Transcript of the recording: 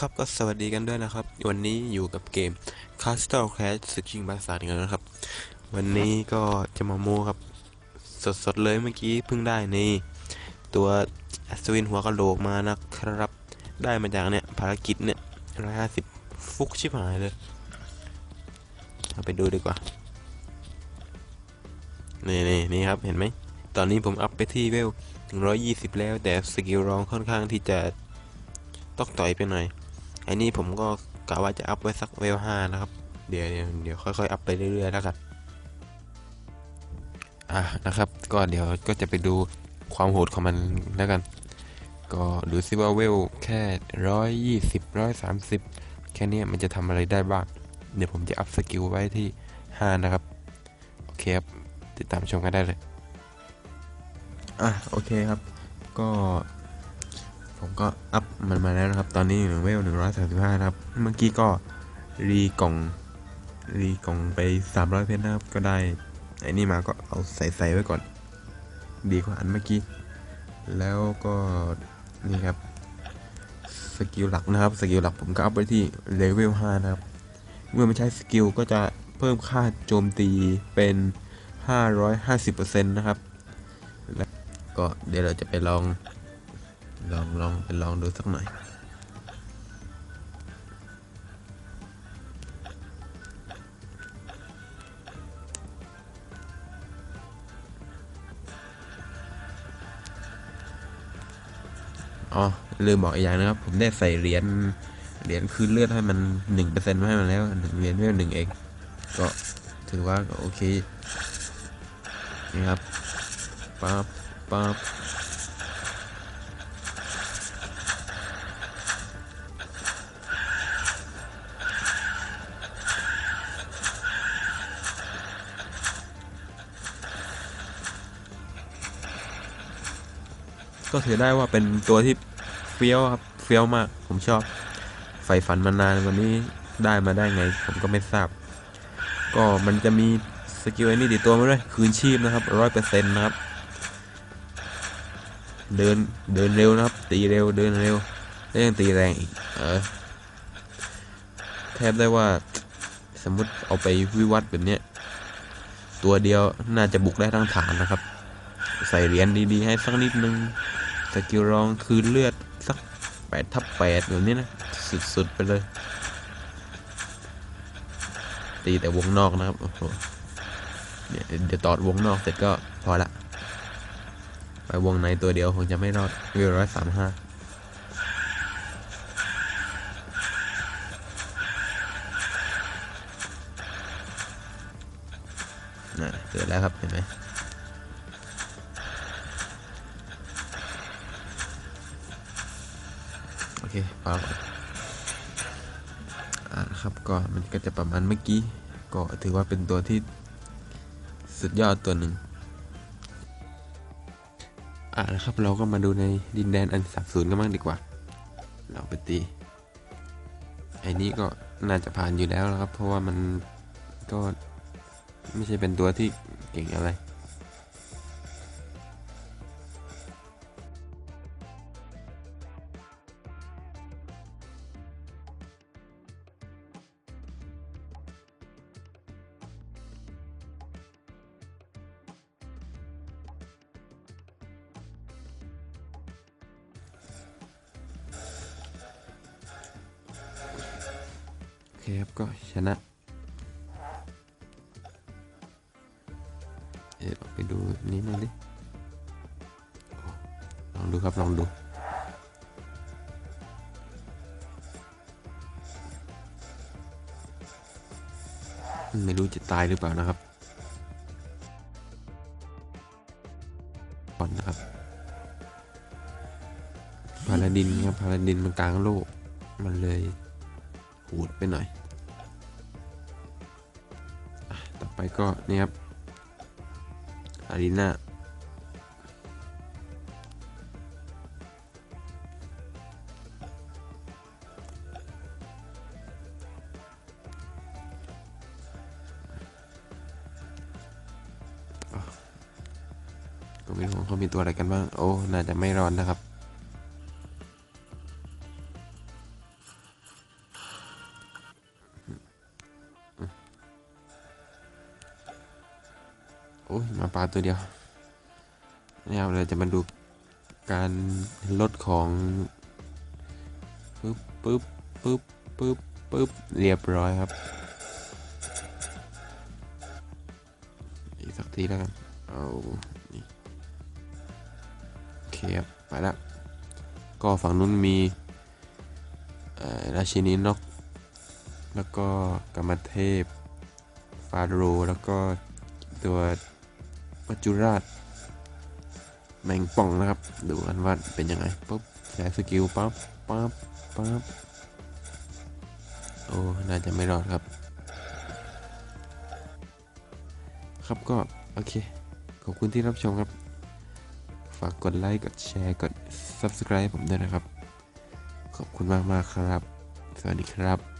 ครับก็สวัสดีกันด้วยนะครับ วันนี้อยู่กับเกม Castle Clash สึกชิงบาสากันนะครับ วันนี้ก็จะมาโมครับ สดๆเลยเมื่อกี้เพิ่งได้ในตัวอัศวินหัวกะโหลกมานะครับ ได้มาจากเนี่ยภารกิจเนี่ยร้อยห้าสิบฟุกชิบหายเลยเอาไปดูดีกว่า นี่นี่นี่ครับเห็นไหม ตอนนี้ผมอัพไปที่เวลถึงร้อยยี่สิบแล้ว แต่สกิลรองค่อนข้างที่จะต้อกต่อยไปหน่อย อ้นี่ผมก็กะว่าจะอัพไว้สักเวลห้านะครับ เดี๋ยวเดี๋ยวเดี๋ยวค่อยๆอัพไปเรื่อยๆแล้วกันอะนะครับ ก็เดี๋ยวก็จะไปดูความโหดของมันแล้วกัน ก็ดูซิว่าเวลแค่ร้อยยี่สิบร้อยสามสิบแค่นี้มันจะทำอะไรได้บ้าง เดี๋ยวผมจะอัพสกิลไว้ที่ห้านะครับ โอเคครับ ติดตามชมกันได้เลย อะโอเคครับ ก็ ผมก็อัพมันมาแล้วนะครับ ตอนนี้อยู่เวลหนึ่งร้อยสามสิบห้าครับ เมื่อกี้ก็รีกล่องรีกล่องไปสามร้อยเพชรนะครับ ก็ได้ไอ้นี่มาก็เอาใส่ใส่ไว้ก่อน ดีกว่าอันเมื่อกี้ แล้วก็นี่ครับสกิลหลักนะครับสกิลหลักผมก็อัพไว้ที่เลเวล5นะครับ เมื่อไม่ใช้สกิลก็จะเพิ่มค่าโจมตีเป็น 550%นะครับแล้วก็เดี๋ยวเราจะไปลอง ลองลองไปลองดูสักหน่อยอ๋อลืมบอกอีกอย่างนะครับ ผมได้ใส่เหรียญเหรียญคืนเลือดให้มันหนึ่งเปอร์เซ็นต์ให้มันแล้วหนึ่งเหรียญเวลหนึ่งเอง ก็ถือว่าก็โอเคนี่ครับปั๊บปั๊บ ก็ถือได้ว่าเป็นตัวที่เฟี้ยวครับเฟี้ยวมาก ผมชอบใฝ่ฝันมานานวันนี้ได้มาได้ไง ผมก็ไม่ทราบ ก็มันจะมีสกิลไอ้นี่ติดตัวมาด้วยคืนชีพนะครับร้อยเปอร์เซ็นต์นะครับ เดินเดินเร็วนะครับ ตีเร็วเดินเร็วแล้วยังตีแรงอีกเออแทบได้ว่าสมมติเอาไปวิวัฒน์แบบเนี้ยตัวเดียวน่าจะบุกได้ทั้งฐานนะครับ ใส่เหรียญดีๆ ให้สักนิดนึง สกิลรองคืนเลือดสักแปดทับแปดแบบนี้นะ สุดๆ ไปเลย ตีแต่วงนอกนะครับโอ้โหเดี๋ยวตอดวงนอกเสร็จก็พอละ ไปวงในตัวเดียวคงจะไม่รอดวิวร้อยสามห้าเกิดแล้วครับเห็นไหม เคพอก่อนอ่าครับก็มันก็จะประมาณเมื่อกี้ ก็ถือว่าเป็นตัวที่สุดยอดตัวหนึ่งอ่านะครับเราก็มาดูในดินแดนอันสับสูนกันบ้างดีกว่า เราไปตีไอ้นี้ก็น่าจะผ่านอยู่แล้วนะครับ เพราะว่ามันก็ไม่ใช่เป็นตัวที่เก่งอะไร คครับ ก็ชนะเดี๋ยวไปดูนี้หน่อยดิลองดูครับ ลองดูไม่รู้จะตายหรือเปล่านะครับก่อนนะครับ พาลาดินครับ พาลาดินมันกลางโลก มันเลย หูดไปหน่อยอต่อไปก็นี่ครับอารีนาก็ไม่รู้ว่าเขามีตัวอะไรกันบ้าง โอ้ น่าจะไม่ร้อนนะครับ โอ้ยมาป่าตัวเดียวเนี่ครับเราจะมาดูการลดของปึ๊บปึ๊บปึ๊บปึ๊บปึ๊บเรียบร้อยครับ อีกสักทีแล้วกันเอานี่โอเคครับไปละก็ฝั่งนู้นมีราชินีนก แล้วก็กรรมเทพ ฟาโรแล้วก็ตัวัจจุราช แมงป่องนะครับ ดูกันว่าเป็นยังไงปุ๊บใช้สกิลปั๊บปั๊บปั๊บโอ้ น่าจะไม่รอดครับ ครับก็ โอเค ขอบคุณที่รับชมครับ ฝากกดไลค์ กดแชร์ กด Subscribe ผมด้วยนะครับ ขอบคุณมากๆครับ สวัสดีครับ